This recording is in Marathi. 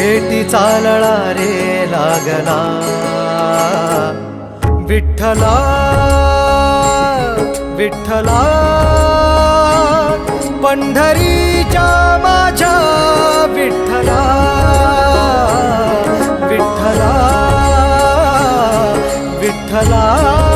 भेटी चालळा रे लागला. विठ्ठला विठ्ठला पंढरीच्या माझ्या विठ्ठला विठ्ठला विठ्ठला.